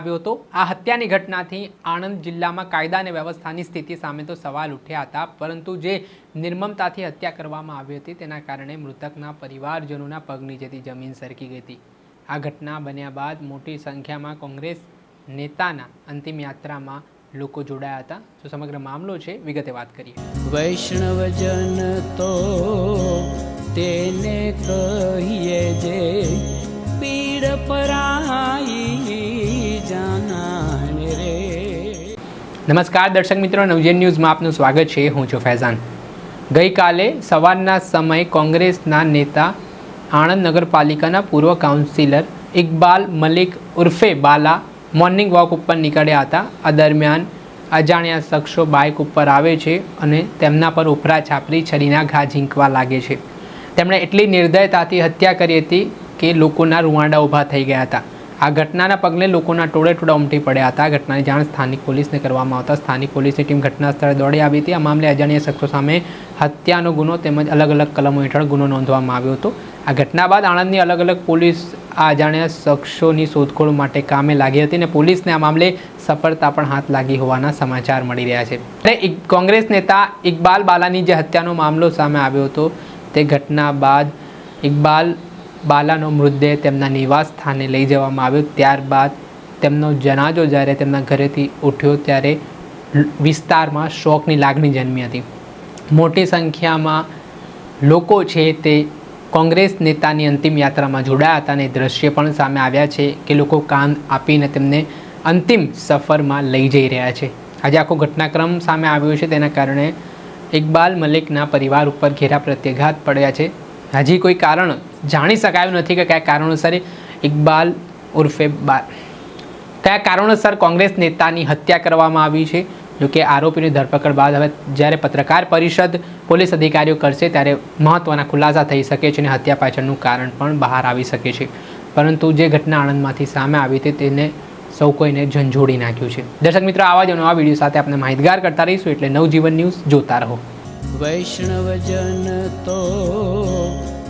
આવ્યો હતો. આ હત્યાની ઘટનાથી આણંદ જિલ્લામાં કાયદા અને વ્યવસ્થાની સ્થિતિ સામે તો સવાલ ઉઠ્યા હતા, પરંતુ જે નિર્મમતાથી હત્યા કરવામાં આવી હતી તેના કારણે મૃતકના પરિવારજનોના પગની જતી જમીન સરકી ગઈ હતી. આ ઘટના બન્યા બાદ મોટી સંખ્યામાં કોંગ્રેસ નેતાના અંતિમ યાત્રામાં લોકો જોડાયા હતા. જો સમગ્ર મામલો છે, વિગતે વાત કરીએ. વૈષ્ણવજન તો તેને નમસ્કાર દર્શક મિત્રો, નવજન ન્યૂઝમાં આપનું સ્વાગત છે. હું છું ફૈઝાન. ગઈકાલે સવારના સમયે કોંગ્રેસના નેતા આણંદ નગરપાલિકાના પૂર્વ કાઉન્સિલર ઇકબાલ મલિક ઉર્ફે બાલા મોર્નિંગ વોક ઉપર નીકળ્યા હતા. આ દરમિયાન અજાણ્યા શખ્સો બાઇક ઉપર આવે છે અને તેમના પર ઉપરા છાપરી છરીના ઘા ઝીંકવા લાગે છે. તેમણે એટલી નિર્દયતાથી હત્યા કરી હતી કે લોકોના રૂવાંડા ઊભા થઈ ગયા હતા. આ ઘટનાના પગલે લોકોના ટોળે ટોળા ઉમટી પડ્યા હતા. આ ઘટનાની જાણ સ્થાનિક પોલીસને કરવામાં આવતા સ્થાનિક પોલીસની ટીમ ઘટના સ્થળે દોડી આવી હતી. આ મામલે અજાણ્યા શખ્સો સામે હત્યાનો ગુનો તેમજ અલગ અલગ કલમો હેઠળ ગુનો નોંધવામાં આવ્યો હતો. આ ઘટના બાદ આણંદની અલગ અલગ પોલીસ આ અજાણ્યા શખ્સોની શોધખોળ માટે કામે લાગી હતી અને પોલીસને આ મામલે સફળતા પણ હાથ લાગી હોવાના સમાચાર મળી રહ્યા છે. ત્યારે કોંગ્રેસ નેતા ઇકબાલ બાલાની જે હત્યાનો મામલો સામે આવ્યો હતો, તે ઘટના બાદ ઇકબાલ બાલાનો મૃતદેહ તેમના નિવાસ સ્થાને લઈ જવામાં આવ્યો. ત્યારબાદ તેમનો જનાજો જ્યારે તેમના ઘરેથી ઉઠ્યો ત્યારે વિસ્તારમાં શોકની લાગણી જન્મી હતી. મોટી સંખ્યામાં લોકો છે તે કોંગ્રેસ નેતાની અંતિમ યાત્રામાં જોડાયા હતા અને દ્રશ્ય પણ સામે આવ્યા છે કે લોકો કાન આપીને તેમને અંતિમ સફરમાં લઈ જઈ રહ્યા છે. આજે આખો ઘટનાક્રમ સામે આવ્યો છે તેના કારણે ઇકબાલ મલિકના પરિવાર ઉપર ઘેરા પ્રત્યાઘાત પડ્યા છે. હજી કોઈ કારણ જાણી શકાયું નથી કે કયા કારણોસર ઇકબાલ ઉર્ફે બાર કયા કારણોસર કોંગ્રેસ નેતાની હત્યા કરવામાં આવી છે? જો કે આરોપીની ધરપકડ બાદ હવે જ્યારે પત્રકાર પરિષદ પોલીસ અધિકારીઓ કરશે ત્યારે મહત્ત્વના ખુલાસા થઈ શકે છે અને હત્યા પાછળનું કારણ પણ બહાર આવી શકે છે. પરંતુ જે ઘટના આણંદમાંથી સામે આવી હતી તેને સૌ કોઈને ઝંઝોડી નાખ્યું છે. દર્શક મિત્રો, આવા જ નવા વીડિયો સાથે આપણે માહિતગાર કરતા રહીશું. એટલે નવજીવન ન્યૂઝ જોતા રહો. વૈષ્ણવજન તો